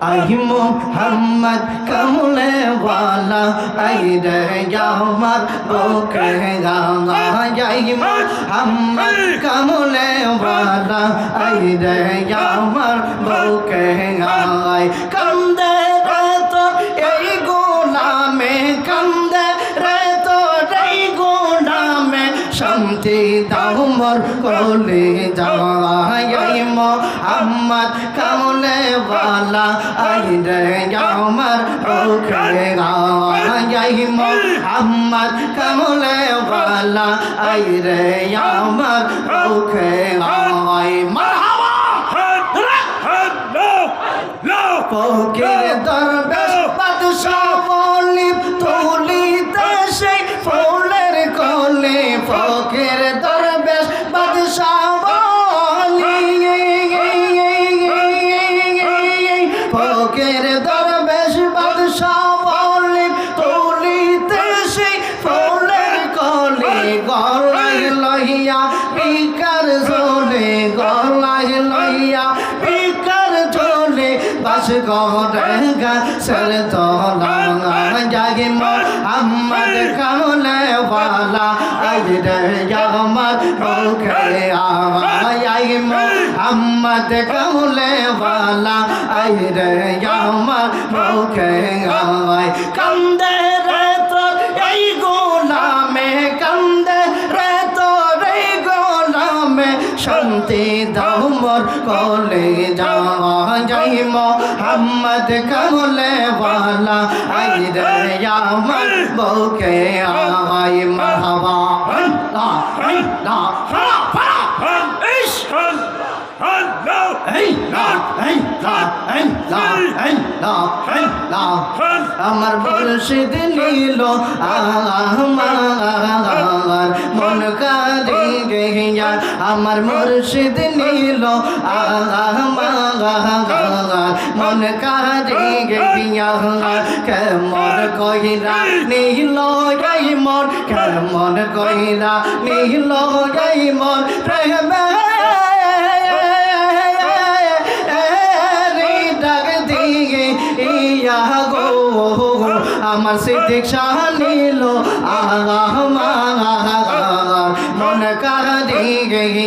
I Mohammad কমলে ওয়ালা, I রে আমার বুকে গাওয়া, আই মোহাম্মদ কমলে ওয়ালা, আই রে আমার শান্তি দাও মোর কোলে যাই মোহাম্মদ কমলে ওয়ালা আই রে আমার বুকে গাই মোহাম্মদ কমলে ওয়ালা আই রে আমার বুকে গাই মারহাবা ফকির দরবেশ বাস গাছের তলা জাগে মোহাম্মদ কামলে ওয়ালা আজ রে আমার মুখে আয় মোহাম্মদ কামলে মোহাম্মদ কমলে ওয়ালা আই রে আমার বউকে আই লা আমার মুর্শিদ নীল আমার মন কারে গিয়া। আমার মুর্শিদ নীল আমার মন কারে গিয়া কেমন কইরা নীল গাই মন, কেমন কইরা নীল গাই মন, প্রেমে আমার সিদ্দিক শাহ নীল আমার মন কার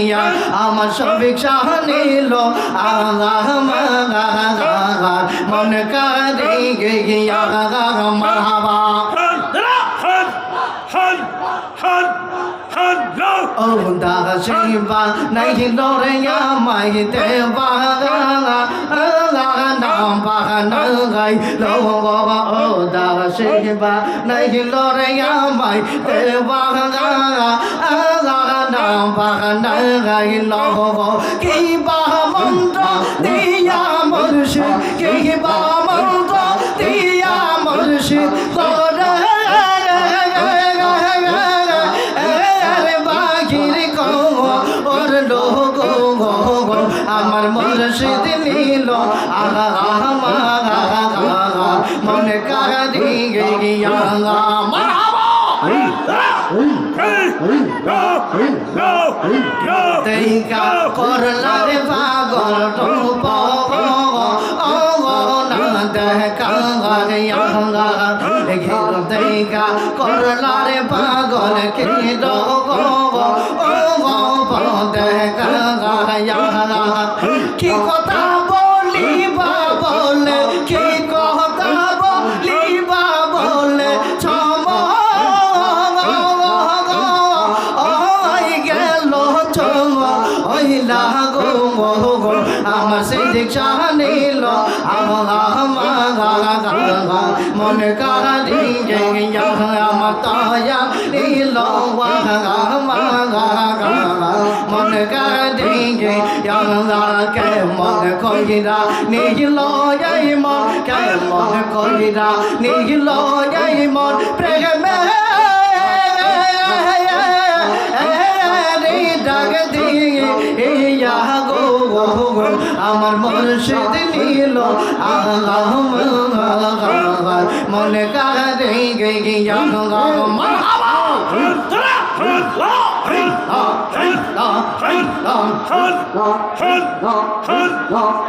দিয়ে আমার সবিক শাহ নীল। আমার মন কারি গে গিয়া মারহাবা ও দাসিবা নাই লরে আমাই দেবা নাম বাহানা গাই লো ও দাসিবা নাই লরে আমাই দেবা নাম বাহানা গাই লো কি বা মন্ত্র দিয়া মুর্শিদ কি বা মুর্শিদ নীল মন কারা দিয়ে গিয়া তেইকা করলা রে পাগল টুপ করলা রে পাগল কে দো কি কথা বলিবা বলে? কি কথা বলিবা বলে? ছম ওই গেল ছম ওই লাগো আমার সেই দীক্ষা নিল মন কারা আমার তায়া নিল মন কারা দিয়ে কে মন কইরা নিল যাই মন কে মন কইরা নিল যাই মন প্রেমে ডাক দিয়ে গো আমার মুর্শিদ নীল মনে কারে গিয়া মারহাবা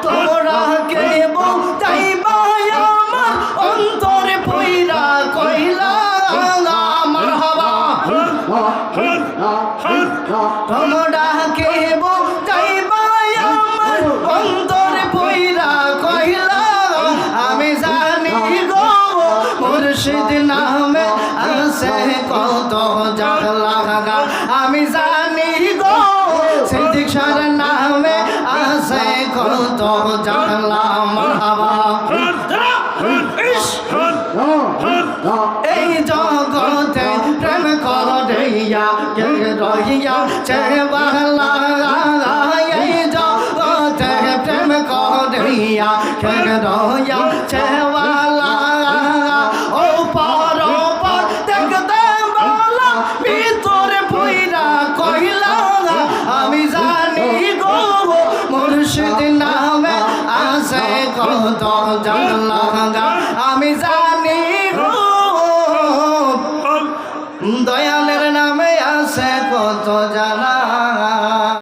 তোরা কেব তাই বায়ামা অন্তরে ভৈরা কইলা আমার হবা তোমরা কেব তাই বায়ামা অন্তরে ভৈরা কইলা আমি জানি গো মুর্শিদ নামে আছে কত জাগলা আমি জানি গো, সিদ্দিক সার নামে আছে কত জাগলা মারহাবা এই জগতে প্রেম করিয়া কে রহিয়া চেবালা এই জগতে প্রেম করিয়া কে রহিয়া চেবালা কত জানলা আমি জানি